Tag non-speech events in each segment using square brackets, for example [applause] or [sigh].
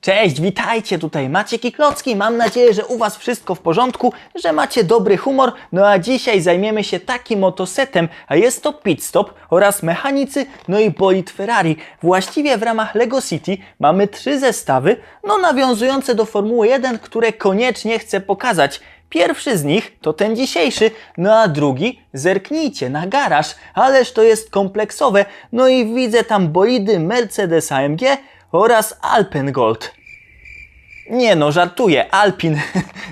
Cześć, witajcie, tutaj Maciek i Klocki. Mam nadzieję, że u Was wszystko w porządku, że macie dobry humor. No a dzisiaj zajmiemy się takim oto setem, a jest to pit stop oraz mechanicy, no i bolid Ferrari. Właściwie w ramach Lego City mamy trzy zestawy, no nawiązujące do Formuły 1, które koniecznie chcę pokazać. Pierwszy z nich to ten dzisiejszy, no a drugi, zerknijcie na garaż, ależ to jest kompleksowe, no i widzę tam bolidy Mercedes AMG oraz Alpengold. Nie no, żartuję, Alpin. [laughs]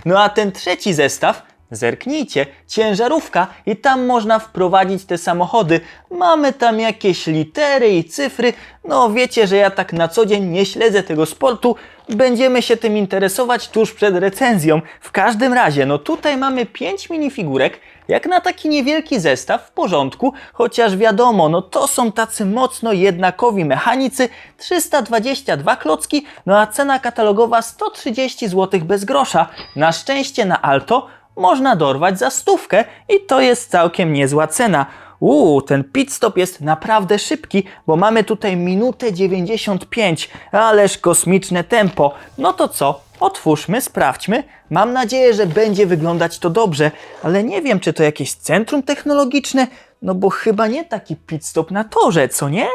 No a ten trzeci zestaw, zerknijcie, ciężarówka i tam można wprowadzić te samochody. Mamy tam jakieś litery i cyfry. No wiecie, że ja tak na co dzień nie śledzę tego sportu. Będziemy się tym interesować tuż przed recenzją. W każdym razie, no tutaj mamy 5 minifigurek, jak na taki niewielki zestaw, w porządku, chociaż wiadomo, no to są tacy mocno jednakowi mechanicy, 322 klocki, no a cena katalogowa 130 zł bez grosza. Na szczęście na Alto można dorwać za stówkę i to jest całkiem niezła cena. Uuu, ten pit stop jest naprawdę szybki, bo mamy tutaj minutę 95, ależ kosmiczne tempo. No to co? Otwórzmy, sprawdźmy. Mam nadzieję, że będzie wyglądać to dobrze, ale nie wiem, czy to jakieś centrum technologiczne, no bo chyba nie taki pit stop na torze, co nie?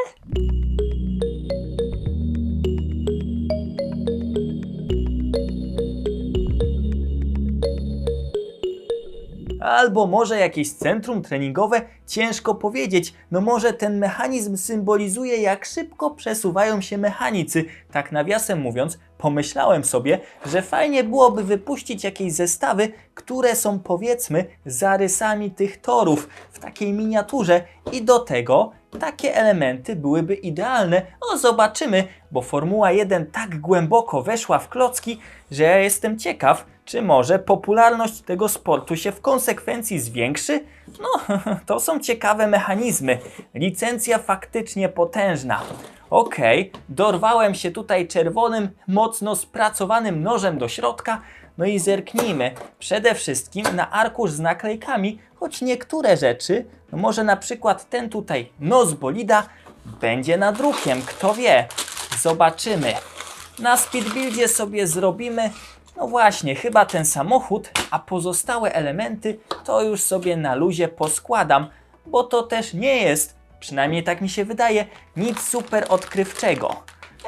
Albo może jakieś centrum treningowe, ciężko powiedzieć. No może ten mechanizm symbolizuje, jak szybko przesuwają się mechanicy. Tak nawiasem mówiąc, pomyślałem sobie, że fajnie byłoby wypuścić jakieś zestawy, które są powiedzmy zarysami tych torów w takiej miniaturze i do tego takie elementy byłyby idealne. O, zobaczymy, bo Formuła 1 tak głęboko weszła w klocki, że ja jestem ciekaw, czy może popularność tego sportu się w konsekwencji zwiększy? No, [laughs] to są ciekawe mechanizmy. Licencja faktycznie potężna. Okej, dorwałem się tutaj czerwonym, mocno spracowanym nożem do środka. No i zerknijmy przede wszystkim na arkusz z naklejkami, choć niektóre rzeczy, no może na przykład ten tutaj nos bolida, będzie nadrukiem, kto wie. Zobaczymy. Na speedbuildzie sobie zrobimy, no właśnie, chyba ten samochód, a pozostałe elementy to już sobie na luzie poskładam, bo to też nie jest, przynajmniej tak mi się wydaje, nic super odkrywczego.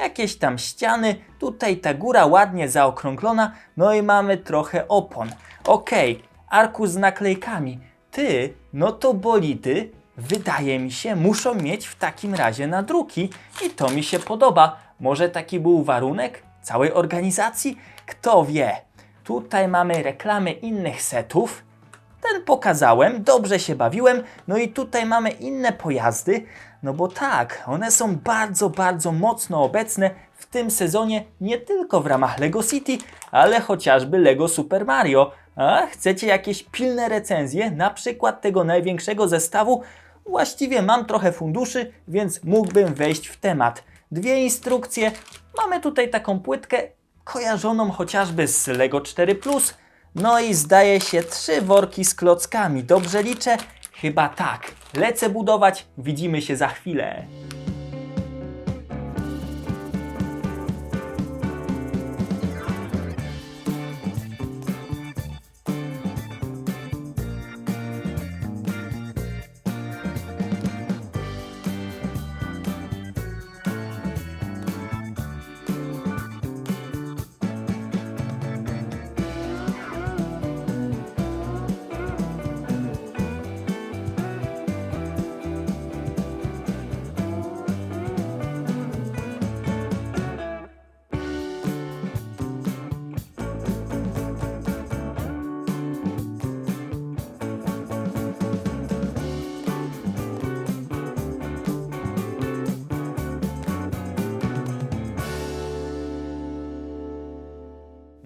Jakieś tam ściany, tutaj ta góra ładnie zaokrąglona, no i mamy trochę opon. Okej, arku z naklejkami. Ty, no to bolidy, wydaje mi się, muszą mieć w takim razie nadruki i to mi się podoba. Może taki był warunek całej organizacji? Kto wie? Tutaj mamy reklamy innych setów. Ten pokazałem, dobrze się bawiłem. No i tutaj mamy inne pojazdy. No bo tak, one są bardzo, bardzo mocno obecne w tym sezonie, nie tylko w ramach Lego City, ale chociażby Lego Super Mario. A chcecie jakieś pilne recenzje, na przykład tego największego zestawu? Właściwie mam trochę funduszy, więc mógłbym wejść w temat. Dwie instrukcje. Mamy tutaj taką płytkę kojarzoną chociażby z Lego 4 no i zdaje się trzy worki z klockami. Dobrze liczę? Chyba tak. Lecę budować, widzimy się za chwilę.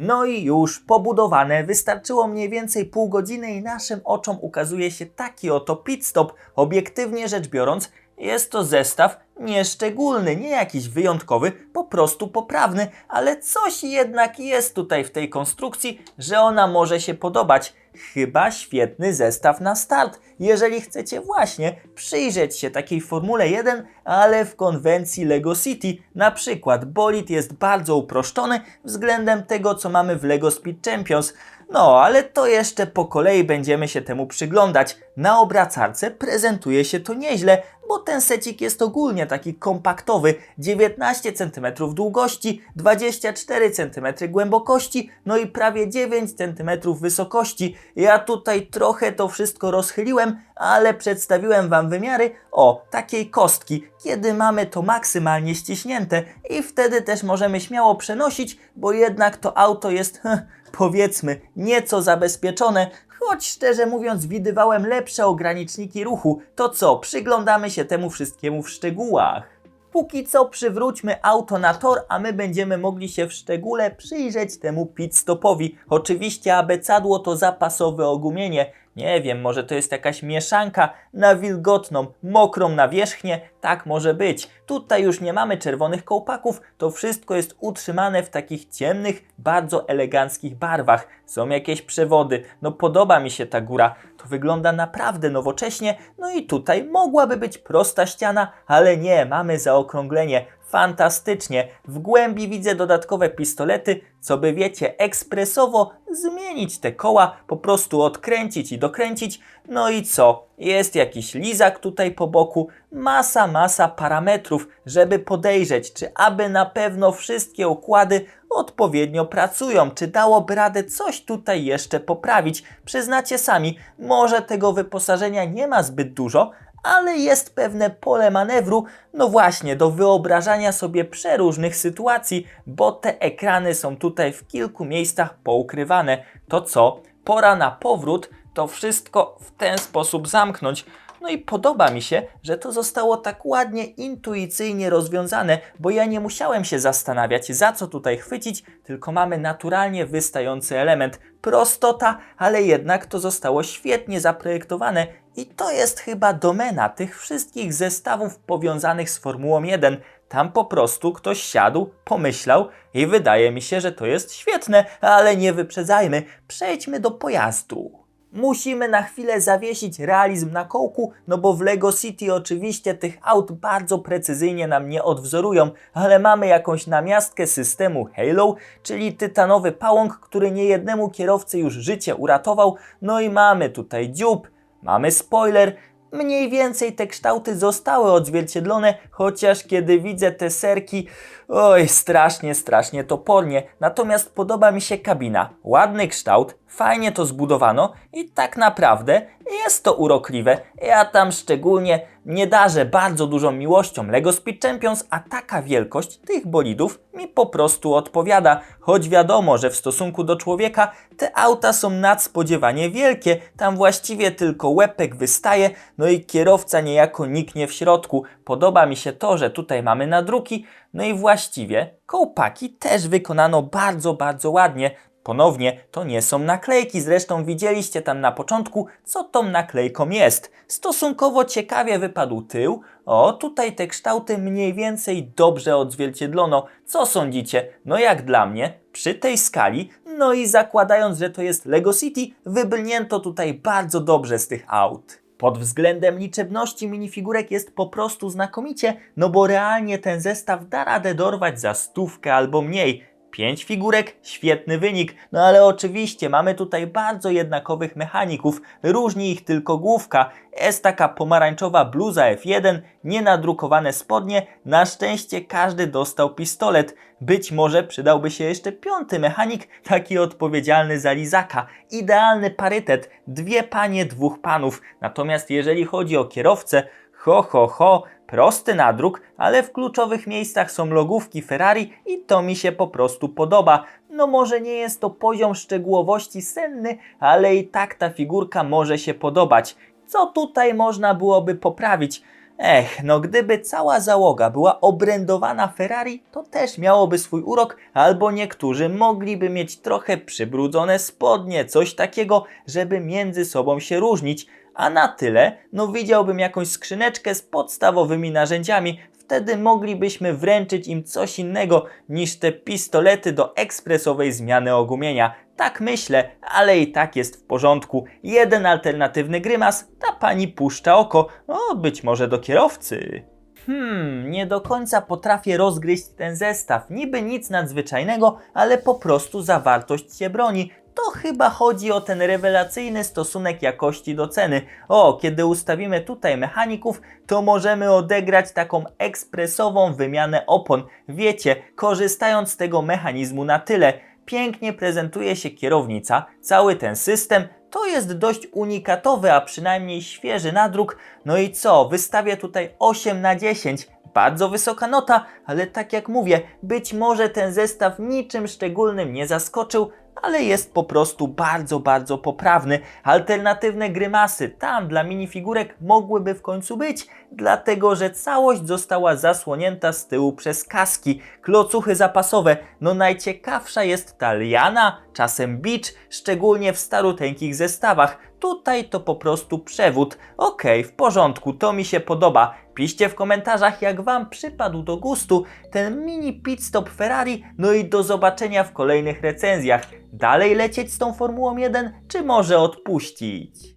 No i już pobudowane, wystarczyło mniej więcej pół godziny i naszym oczom ukazuje się taki oto pit stop. Obiektywnie rzecz biorąc, jest to zestaw nieszczególny, nie jakiś wyjątkowy, po prostu poprawny, ale coś jednak jest tutaj w tej konstrukcji, że ona może się podobać. Chyba świetny zestaw na start, jeżeli chcecie właśnie przyjrzeć się takiej Formule 1, ale w konwencji Lego City. Na przykład bolid jest bardzo uproszczony względem tego, co mamy w Lego Speed Champions. No, ale to jeszcze po kolei będziemy się temu przyglądać. Na obracarce prezentuje się to nieźle, bo ten secik jest ogólnie taki kompaktowy, 19 cm długości, 24 cm głębokości, no i prawie 9 cm wysokości. Ja tutaj trochę to wszystko rozchyliłem, ale przedstawiłem Wam wymiary o takiej kostki, kiedy mamy to maksymalnie ściśnięte i wtedy też możemy śmiało przenosić, bo jednak to auto jest, powiedzmy, nieco zabezpieczone, choć szczerze mówiąc widywałem lepsze ograniczniki ruchu. To co, przyglądamy się temu wszystkiemu w szczegółach. Póki co przywróćmy auto na tor, a my będziemy mogli się w szczególe przyjrzeć temu pit stopowi. Oczywiście abecadło to zapasowe ogumienie. Nie wiem, może to jest jakaś mieszanka na wilgotną, mokrą nawierzchnię. Tak może być. Tutaj już nie mamy czerwonych kołpaków, to wszystko jest utrzymane w takich ciemnych, bardzo eleganckich barwach. Są jakieś przewody. No podoba mi się ta góra. To wygląda naprawdę nowocześnie. No i tutaj mogłaby być prosta ściana, ale nie, mamy zaokrąglenie. Fantastycznie. W głębi widzę dodatkowe pistolety, co by wiecie, ekspresowo zmienić te koła, po prostu odkręcić i dokręcić. No i co? Jest jakiś lizak tutaj po boku, masa, masa parametrów, żeby podejrzeć, czy aby na pewno wszystkie układy odpowiednio pracują, czy dałoby radę coś tutaj jeszcze poprawić. Przyznacie sami, może tego wyposażenia nie ma zbyt dużo, ale jest pewne pole manewru, no właśnie, do wyobrażania sobie przeróżnych sytuacji, bo te ekrany są tutaj w kilku miejscach poukrywane. To co? Pora na powrót, to wszystko w ten sposób zamknąć. No i podoba mi się, że to zostało tak ładnie, intuicyjnie rozwiązane, bo ja nie musiałem się zastanawiać, za co tutaj chwycić, tylko mamy naturalnie wystający element. Prostota, ale jednak to zostało świetnie zaprojektowane i to jest chyba domena tych wszystkich zestawów powiązanych z Formułą 1. Tam po prostu ktoś siadł, pomyślał i wydaje mi się, że to jest świetne, ale nie wyprzedzajmy. Przejdźmy do pojazdu. Musimy na chwilę zawiesić realizm na kołku, no bo w Lego City oczywiście tych aut bardzo precyzyjnie nam nie odwzorują, ale mamy jakąś namiastkę systemu Halo, czyli tytanowy pałąk, który niejednemu kierowcy już życie uratował, no i mamy tutaj dziób, mamy spoiler, Mniej więcej te kształty zostały odzwierciedlone, chociaż kiedy widzę te serki, oj, strasznie, strasznie topornie. Natomiast podoba mi się kabina. Ładny kształt, fajnie to zbudowano i tak naprawdę jest to urokliwe. Ja tam szczególnie nie darzę bardzo dużą miłością Lego Speed Champions, a taka wielkość tych bolidów mi po prostu odpowiada. Choć wiadomo, że w stosunku do człowieka te auta są nadspodziewanie wielkie, tam właściwie tylko łepek wystaje, no i kierowca niejako niknie w środku. Podoba mi się to, że tutaj mamy nadruki, no i właściwie kołpaki też wykonano bardzo, bardzo ładnie. Ponownie, to nie są naklejki, zresztą widzieliście tam na początku, co tą naklejką jest. Stosunkowo ciekawie wypadł tył. O, tutaj te kształty mniej więcej dobrze odzwierciedlono. Co sądzicie? No jak dla mnie, przy tej skali, no i zakładając, że to jest Lego City, wybrnięto tutaj bardzo dobrze z tych aut. Pod względem liczebności minifigurek jest po prostu znakomicie, no bo realnie ten zestaw da radę dorwać za stówkę albo mniej. 5 figurek, świetny wynik, no ale oczywiście mamy tutaj bardzo jednakowych mechaników, różni ich tylko główka. Jest taka pomarańczowa bluza F1, nienadrukowane spodnie, na szczęście każdy dostał pistolet. Być może przydałby się jeszcze piąty mechanik, taki odpowiedzialny za lizaka. Idealny parytet, dwie panie, dwóch panów. Natomiast jeżeli chodzi o kierowcę, Ho, ho, ho, prosty nadruk, ale w kluczowych miejscach są logówki Ferrari i to mi się po prostu podoba. No może nie jest to poziom szczegółowości senny, ale i tak ta figurka może się podobać. Co tutaj można byłoby poprawić? Ech, no gdyby cała załoga była obrędowana Ferrari, to też miałoby swój urok, albo niektórzy mogliby mieć trochę przybrudzone spodnie, coś takiego, żeby między sobą się różnić. A na tyle, no widziałbym jakąś skrzyneczkę z podstawowymi narzędziami. wtedy moglibyśmy wręczyć im coś innego niż te pistolety do ekspresowej zmiany ogumienia. Tak myślę, ale i tak jest w porządku. Jeden alternatywny grymas, ta pani puszcza oko, o być może do kierowcy. Hmm, nie do końca potrafię rozgryźć ten zestaw. Niby nic nadzwyczajnego, ale po prostu zawartość się broni. To chyba chodzi o ten rewelacyjny stosunek jakości do ceny. O, kiedy ustawimy tutaj mechaników, to możemy odegrać taką ekspresową wymianę opon. Wiecie, korzystając z tego mechanizmu na tyle. Pięknie prezentuje się kierownica, cały ten system. To jest dość unikatowy, a przynajmniej świeży nadruk. No i co? Wystawię tutaj 8 na 10. Bardzo wysoka nota, ale tak jak mówię, być może ten zestaw niczym szczególnym nie zaskoczył, ale jest po prostu bardzo, bardzo poprawny. Alternatywne grymasy tam dla minifigurek mogłyby w końcu być, dlatego że całość została zasłonięta z tyłu przez kaski, klocuchy zapasowe. No najciekawsza jest ta liana, czasem bicz, szczególnie w staruteńkich zestawach. Tutaj to po prostu przewód. Okej, w porządku, to mi się podoba. Piszcie w komentarzach, jak Wam przypadł do gustu ten mini pit stop Ferrari. No i do zobaczenia w kolejnych recenzjach. Dalej lecieć z tą Formułą 1, czy może odpuścić?